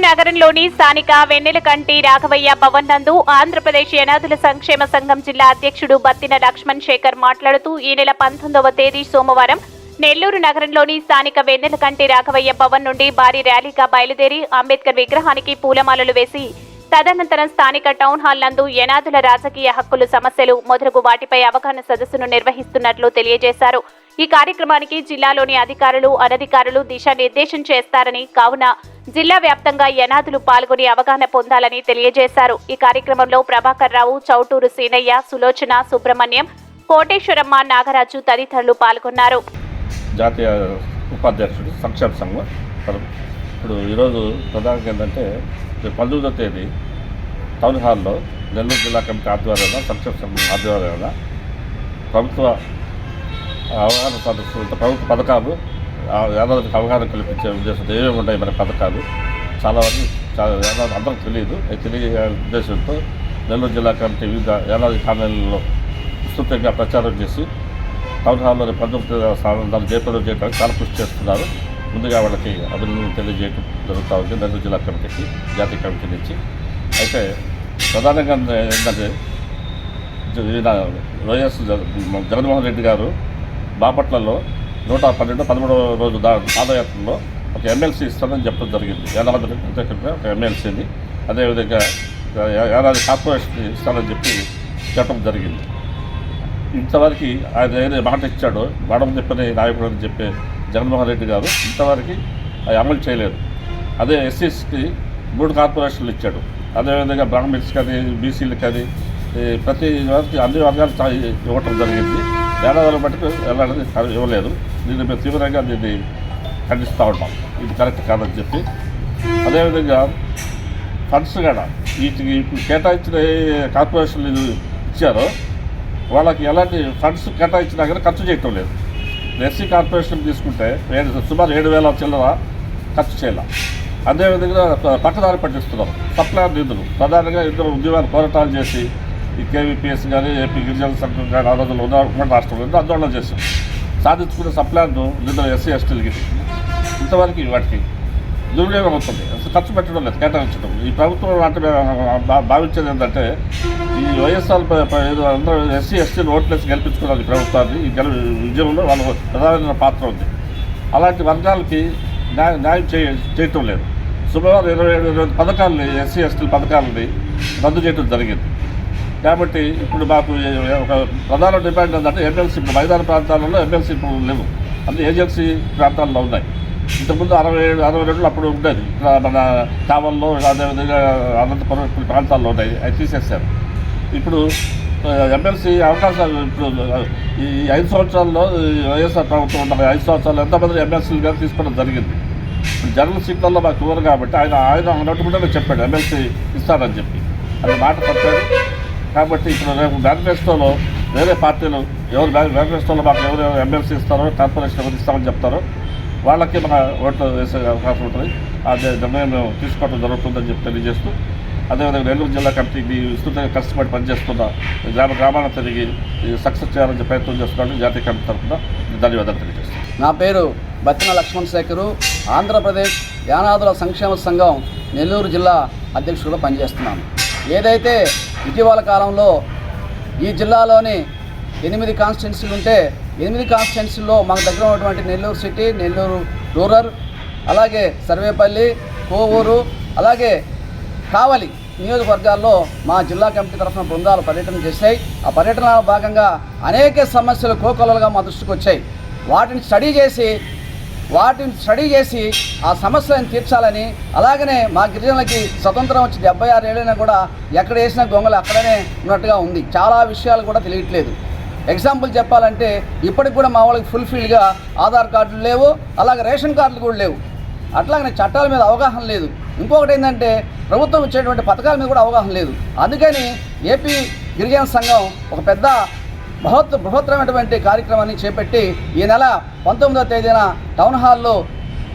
నగరంలోని స్థానిక వెన్నెలకంటి రాఘవయ్య భవన్ నందు ఆంధ్రప్రదేశ్ అనాథుల సంక్షేమ సంఘం జిల్లా అధ్యక్షుడు బత్తిన లక్ష్మణ్ శేఖర్ మాట్లాడుతూ ఈ నెల పంతొమ్మిదవ తేదీ సోమవారం నెల్లూరు నగరంలోని స్థానిక వెన్నెలకంటి రాఘవయ్య భవన్ నుండి భారీ ర్యాలీగా బయలుదేరి అంబేద్కర్ విగ్రహానికి పూలమాలలు వేసి తదనంతరం స్థానిక టౌన్ హాల్ నందు యనాదుల రాజకీయ హక్కులు సమస్యలు మొదలగు వాటిపై అవగాహన సదస్సును నిర్వహిస్తున్నట్లు తెలియజేశారు. ఈ కార్యక్రమానికి జిల్లాలోని అధికారులు అనధికారులు దిశానిర్దేశం చేస్తారని కావున జిల్లా వ్యాప్తంగా యనాదులు పాల్గొని అవగాహన పొందాలని తెలియజేశారు. ఈ కార్యక్రమంలో ప్రభాకర్ రావు చౌటూరు సీనయ్య సులోచన సుబ్రహ్మణ్యం కోటేశ్వరమ్మ నాగరాజు తదితరులు పాల్గొన్నారు. జాతీయ ఉపాధ్యక్షుడు సంక్షేమ సంఘం ఇప్పుడు ఈరోజు ప్రధానంగా ఏంటంటే పంతొమ్మిదో తేదీ టౌన్ హాల్లో నెల్లూరు జిల్లా కమిటీ ఆధ్వర్యంలో సంక్షేమ సంఘం ఆధ్వర్యంలో ప్రభుత్వ అవగాహన సదస్సు ప్రభుత్వ పథకాలు ఆ యాదాద్రికి అవగాహన కల్పించే ఉద్దేశంతో ఏమేమి ఉన్నాయి మన పథకాలు. చాలా వరకు చాలా యాదాద్రి అందరికి తెలియదు. తెలియ ఉద్దేశంతో నెల్లూరు జిల్లా కమిటీ వివిధ యాదాద్రి కాలనీలలో విస్తృతంగా ప్రచారం చేసి టౌన్ హాల్లోని రేపు పంతొమ్మిది దాన్ని జయప్రదం చేయడానికి చాలా కృషి చేస్తున్నారు. ముందుగా వాళ్ళకి అభినందనలు తెలియజేయడం జరుగుతూ ఉంది నెల్లూరు జిల్లా కమిటీకి జాతీయ కమిటీ నుంచి. అయితే ప్రధానంగా ఏంటంటే జ- వైఎస్ జగన్మోహన్ రెడ్డి గారు బాపట్లలో నూట పన్నెండు పదమూడవ రోజు దా పాదయాత్రలో ఒక ఎమ్మెల్సీ ఇస్తానని చెప్పడం జరిగింది. ఏడాది ఒక ఎమ్మెల్సీని అదేవిధంగా ఏ- ఏడాది కార్పొరేషన్ ఇస్తానని చెప్పి చెప్పడం జరిగింది. ఇంతవరకు ఆయన ఏదైతే మాట ఇచ్చాడో గడవ చెప్పని నాయకుడు అని చెప్పే జగన్మోహన్ రెడ్డి గారు ఇంతవరకు అది అమలు చేయలేదు. అదే ఎస్సీస్కి మూడు కార్పొరేషన్లు ఇచ్చాడు. అదేవిధంగా బ్రాహ్మిన్స్ కానీ బీసీలు కానీ ప్రతి వారికి అన్ని వర్గాలు ఇవ్వటం జరిగింది. ఏడాదిలో మటుకు ఎలాంటిది ఇవ్వలేదు. దీన్ని మేము తీవ్రంగా దీన్ని ఖండిస్తూ ఉంటాం ఇది కరెక్ట్ కాదని చెప్పి. అదేవిధంగా ఫండ్స్ కూడా వీటికి ఇప్పుడు కేటాయించిన ఏ కార్పొరేషన్లు ఇచ్చారో వాళ్ళకి ఎలాంటి ఫండ్స్ కేటాయించినా కానీ ఖర్చు చేయటం లేదు. ఎస్సీ కార్పొరేషన్ తీసుకుంటే ఏడు సుమారు ఏడు వేల చిల్లర ఖర్చు చేయాలి. అదేవిధంగా ప- పక్కదారి పట్టిస్తున్నారు సప్లయర్ నిధులు. ప్రధానంగా ఇద్దరు ఉద్యోగాలు పోరాటాలు చేసి ఈ కేవీపీఎస్ కానీ ఏపీ గిరిజన సంఘం కానీ ఆ రోజుల్లో ఉన్న ఉమ్మడి రాష్ట్రంలో ఉంది ఆందోళన చేశాం సాధించుకున్న సప్లాన్ను నిన్న ఎస్సీ ఎస్టీలకి ఇంతవరకు వాటికి దుర్వినియోగం అవుతుంది. అసలు ఖర్చు పెట్టడం లేదు కేటాయించడం. ఈ ప్రభుత్వం అంటే భావించేది ఏంటంటే ఈ వైఎస్ఆర్ ఏదో అందరూ ఎస్సీ ఎస్టీలు ఓట్లేసి గెలిపించుకున్నారు ఈ ప్రభుత్వాన్ని. ఈ గెలు విజయంలో వాళ్ళ ప్రధానమైన పాత్ర ఉంది. అలాంటి వర్గాలకి న్యాయం న్యాయం చేయ చేయటం లేదు. సుమారు ఇరవై ఏడు ఇరవై పథకాలని ఎస్సీ ఎస్టీ పథకాలని రద్దు చేయడం జరిగింది. కాబట్టి ఇప్పుడు మాకు ఒక ప్రధాన డిమాండ్ ఏంటంటే ఎమ్మెల్సీ ఇప్పుడు మైదాన ప్రాంతాలలో ఎమ్మెల్సీ ఇప్పుడు లేవు. అన్ని ఏజెన్సీ ప్రాంతాల్లో ఉన్నాయి. ఇంతకుముందు అరవై ఏడు అరవై రెండులో అప్పుడు ఉండేది. మన కావల్లో అదేవిధంగా అనంతపురం ఇప్పుడు ప్రాంతాల్లో ఉన్నాయి అవి తీసేశారు ఇప్పుడు ఎమ్మెల్సీ అవకాశాలు ఇప్పుడు ఈ ఐదు సంవత్సరాల్లో వైఎస్ఆర్ ప్రభుత్వం ఉన్న ఐదు సంవత్సరాలు ఎంతమంది ఎమ్మెల్సీలుగా తీసుకోవడం జరిగింది? ఇప్పుడు జనరల్ సీట్లలో మాకు ఇవ్వరు కాబట్టి ఆయన ఆయన అన్నట్టుకుంటే చెప్పాడు ఎమ్మెల్సీ ఇస్తానని చెప్పి. అది మాట తప్పాడు కాబట్టి ఇప్పుడు రేపు మేనిఫెస్టోలో వేరే పార్టీలు ఎవరు మేనిఫెస్టోలో మాకు ఎవరు ఎమ్మెల్సీ ఇస్తారో కార్పొరేషన్ ఎవరు ఇస్తామని చెప్తారో వాళ్ళకి మన ఓట్లు వేసే అవకాశం ఉంటుంది. అదే నిర్ణయం మేము తీసుకోవడం జరుగుతుందని చెప్పి తెలియజేస్తూ అదేవిధంగా నెల్లూరు జిల్లా కమిటీకి విస్తృతంగా కష్టపడి పనిచేస్తున్న గ్రామ గ్రామాలను తిరిగి సక్సెస్ చేయాలని ప్రయత్నం చేస్తున్నాను జాతీయ కమిటీ తరఫున ధన్యవాదాలు తెలియజేస్తాను నా పేరు బత్తిన లక్ష్మణ్ శేఖరు. ఆంధ్రప్రదేశ్ యానాదుల సంక్షేమ సంఘం నెల్లూరు జిల్లా అధ్యక్షుడిగా పనిచేస్తున్నాను. ఏదైతే ఇటీవల కాలంలో ఈ జిల్లాలోని ఎనిమిది కాన్స్టిట్యున్సీలు ఉంటే ఎనిమిది కాన్స్టిట్యున్సీల్లో మాకు దగ్గర ఉన్నటువంటి నెల్లూరు సిటీ నెల్లూరు రూరల్ అలాగే సర్వేపల్లి కోవూరు అలాగే కావలి నియోజకవర్గాల్లో మా జిల్లా కమిటీ తరఫున బృందాలు పర్యటన చేశాయి. ఆ పర్యటనలో భాగంగా అనేక సమస్యలు కోకొలలుగా మా దృష్టికి వచ్చాయి. వాటిని స్టడీ చేసి వాటిని స్టడీ చేసి ఆ సమస్యలను తీర్చాలని అలాగనే మా గిరిజనులకి స్వతంత్రం వచ్చి డెబ్బై ఆరు ఏళ్ళైనా కూడా ఎక్కడ వేసిన గొంగలు అక్కడనే ఉన్నట్టుగా ఉంది. చాలా విషయాలు కూడా తెలియట్లేదు. ఎగ్జాంపుల్ చెప్పాలంటే ఇప్పటికి కూడా మా వాళ్ళకి ఫుల్ఫిల్గా ఆధార్ కార్డులు లేవు అలాగే రేషన్ కార్డులు కూడా లేవు. అట్లాగనే చట్టాల మీద అవగాహన లేదు. ఇంకొకటి ఏంటంటే ప్రభుత్వం ఇచ్చేటువంటి పథకాల మీద కూడా అవగాహన లేదు. అందుకని ఏపీ గిరిజన సంఘం ఒక పెద్ద బృహత్ బృహత్తరమైనటువంటి కార్యక్రమాన్ని చేపట్టి ఈ నెల పంతొమ్మిదవ తేదీన టౌన్ హాల్లో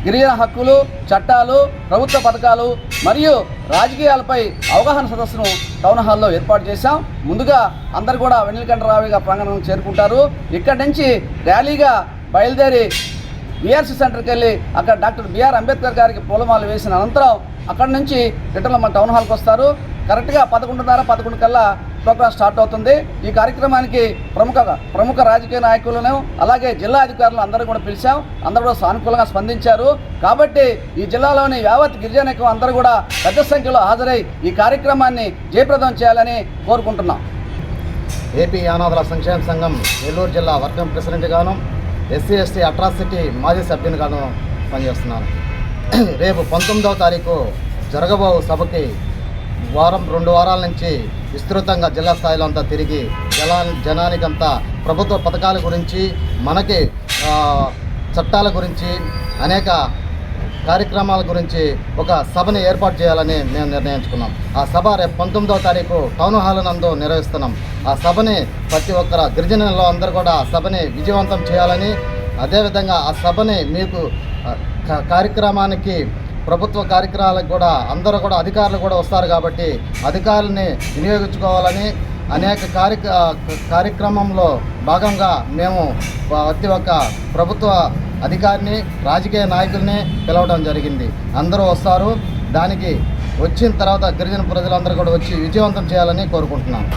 గిరిజన హక్కులు చట్టాలు ప్రభుత్వ పథకాలు మరియు రాజకీయాలపై అవగాహన సదస్సును టౌన్ హాల్లో ఏర్పాటు చేశాం. ముందుగా అందరు కూడా వెన్నెలకంఠరావుగా ప్రాంగణం చేరుకుంటారు. ఇక్కడి నుంచి ర్యాలీగా బయలుదేరి బీఆర్సీ సెంటర్కి వెళ్ళి అక్కడ డాక్టర్ బిఆర్ అంబేద్కర్ గారికి పూలమాల వేసిన అనంతరం అక్కడి నుంచి రిటర్న్ మన టౌన్ హాల్కి వస్తారు. కరెక్ట్గా పదకొండున్నర పదకొండు కల్లా ప్రోగ్రాం స్టార్ట్ అవుతుంది. ఈ కార్యక్రమానికి ప్రముఖ ప్రముఖ రాజకీయ నాయకులను అలాగే జిల్లా అధికారులు అందరూ కూడా పిలిచాం. అందరూ కూడా సానుకూలంగా స్పందించారు. కాబట్టి ఈ జిల్లాలోని యావత్ గిరిజనకం అందరూ కూడా పెద్ద సంఖ్యలో హాజరై ఈ కార్యక్రమాన్ని జయప్రదం చేయాలని కోరుకుంటున్నాం. ఏపీ యానాదుల సంక్షేమ సంఘం నెల్లూరు జిల్లా వర్గం ప్రెసిడెంట్గాను ఎస్సీ ఎస్టీ అట్రాసిటీ మాజీ సభ్యునిగాను పనిచేస్తున్నాను. రేపు పంతొమ్మిదవ తారీఖు జరగబో సభకి వారం రెండు వారాల నుంచి విస్తృతంగా జిల్లా స్థాయిలో అంతా తిరిగి జలా జనానికంతా ప్రభుత్వ పథకాల గురించి మనకి చట్టాల గురించి అనేక కార్యక్రమాల గురించి ఒక సభని ఏర్పాటు చేయాలని మేము నిర్ణయించుకున్నాం. ఆ సభ రేపు పంతొమ్మిదవ తారీఖు టౌన్ హాల్ నందు నిర్వహిస్తున్నాం. ఆ సభని ప్రతి ఒక్కరు గిరిజనుల్లో అందరూ కూడా ఆ సభని విజయవంతం చేయాలని అదేవిధంగా ఆ సభని మీకు క- కార్యక్రమానికి ప్రభుత్వ కార్యక్రమాలకు కూడా అందరూ కూడా అధికారులు కూడా వస్తారు కాబట్టి అధికారులని వినియోగించుకోవాలని అనేక కార్య కార్యక్రమంలో భాగంగా మేము ప్రతి ఒక్క ప్రభుత్వ అధికారిని రాజకీయ నాయకుల్ని పిలవడం జరిగింది. అందరూ వస్తారు. దానికి వచ్చిన తర్వాత గిరిజన ప్రజలందరూ కూడా వచ్చి విజయవంతం చేయాలని కోరుకుంటున్నాను